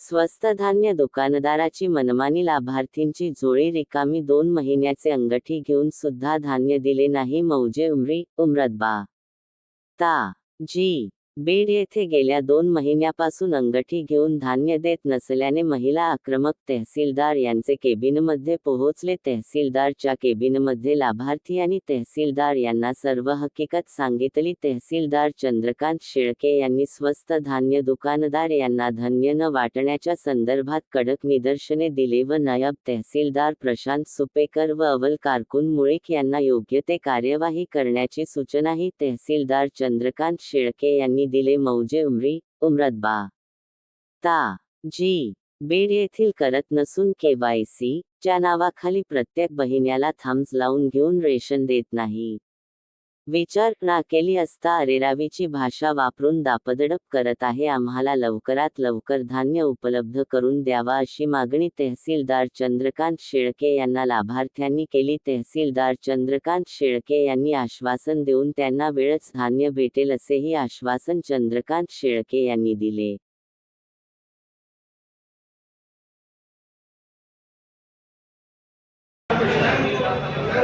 स्वस्त धान्य दुकानदाराची मनमानी लाभार्थींची जोळी रिकामी दोन महिन्याचे अंगठी घेऊन सुद्धा धान्य दिले नाही मौजे उमरी उमरदबा ता जी. बीड येथे गेल्या दोन महिन्यापासून अंगठी घेऊन धान्य देत नसल्याने महिला आक्रमक तहसीलदार यांचे केबिनमध्ये पोहोचले. तहसीलदारच्या केबिनमध्ये लाभार्थी आणि तहसीलदार यांना सर्व हकीकत सांगितली. तहसीलदार चंद्रकांत शेळके यांनी स्वस्त धान्य दुकानदार यांना धान्य न वाटण्याच्या संदर्भात कडक निदर्शने दिले व नायब तहसीलदार प्रशांत सुपेकर व अवल कारकून मुळीक यांना योग्य ते कार्यवाही करण्याची सूचनाही तहसीलदार चंद्रकांत शेळके यांनी दिले मौजे उमरी उमरदबा ता जी बीड येथील करत नसून केवायसी च्या नावाखाली प्रत्येक बहिण्याला थांब्स लावून घेऊन रेशन देत नाही. विचारणा केली असता अरेरावीची भाषा वापरून दापदडप करत आहे. आम्हाला लवकरात लवकर धान्य उपलब्ध करून द्यावा अशी मागणी तहसीलदार चंद्रकांत शेळके यांना लाभार्थ्यांनी केली. तहसीलदार चंद्रकांत शेळके यांनी आश्वासन देऊन त्यांना वेळच धान्य भेटेल असेही आश्वासन चंद्रकांत शेळके यांनी दिले.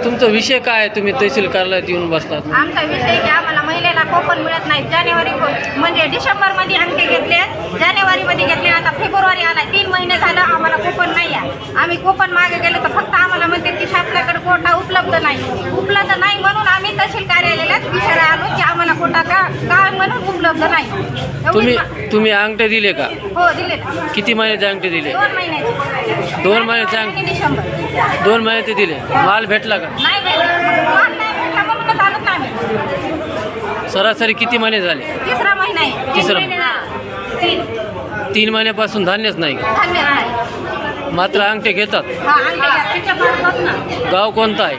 तुमचा विषय काय आहे? तुम्ही तहसील कार्यालयात येऊन बसलात. आमचा विषय की आम्हाला महिलेला कोपन मिळत नाही. जानेवारी म्हणजे डिसेंबरमध्ये अंगठे घेतले. जानेवारीमध्ये घेतले. आता फेब्रुवारी आला तीन महिने झालं आम्हाला कोपन नाही आहे. आम्ही कोपन मागे गेलो तर फक्त आम्हाला म्हणते की शासनाकडे कोटा उपलब्ध नाही. उपलब्ध नाही म्हणून आम्ही तहसील कार्यालयात विचारा आलो की आम्हाला कोटा का का म्हणून उपलब्ध नाही. एवढीच तुम्ही मा- तुम्ही अंगठे दिले का? हो दिले ना. किती महिन्याचे अंगठे दिले? दोन महिन्याचे. दोन महिन्याचे अंग- आणि डिसेंबर दोन महिन्याचे दिले. माल भेटला का. सरासरी किती महिने झाले? तिसरा महिना आहे. तीन तिसरा. महिने झाले. तीन. तीन महिन्यापासून धान्यच नाही मात्र अंगठे घेतात. हा गाव कोणतं आहे?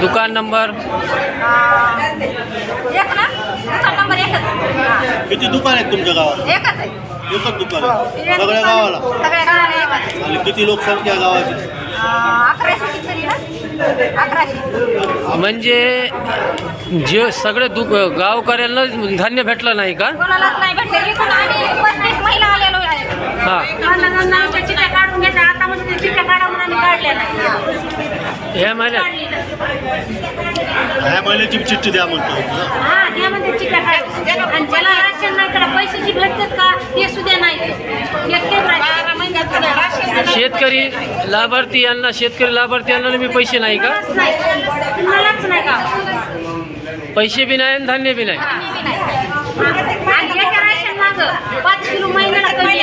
दुकान नंबर? हा, किती दुकान आहेत तुमच्या गावात? एकच आहे. एकच दुकान. हो. आहे सगळ्या दुकान- गावाला. सगळ्या गावाला एकच आहे. आणि किती लोकसंख्या आहे गावाची? आ, अकराशे किती ना अकराशे म्हणजे जे सगळे दु गावकऱ्यांना धान्य भेटलं नाही का? कोणालाच नाही भेटले इथून आम्ही पस्तीस महिला आलेलो आहे. हा. अन्नदान आमच्या चिठ्ठ्या काढून घेतल्या आता म्हणजे ते चिठ्ठ्या काढा म्हणून आम्ही काढल्या नाही. ह्या महिन्यात? काढली नाही. ह्या महिन्याची चिठ्ठी द्या म्हणतो. हा त्यामध्ये चिठ्ठ्या काढ आणि ज्याला राशन नाही त्याला पैशाची भेटतात का? ते सुद्धा नाही. एकटेच बारा महिन्यात त्याला राशन देणं शेतकरी लाभार्थी यांना शेतकरी लाभार्थी यांना बी पैसे नाही का? कुणालाच नाही. कुणालाच नाही का? पैसे बी नाही आणि धान्य बी नाही. आणि एका राशन मागं. पाच किलो महिन्याला कमी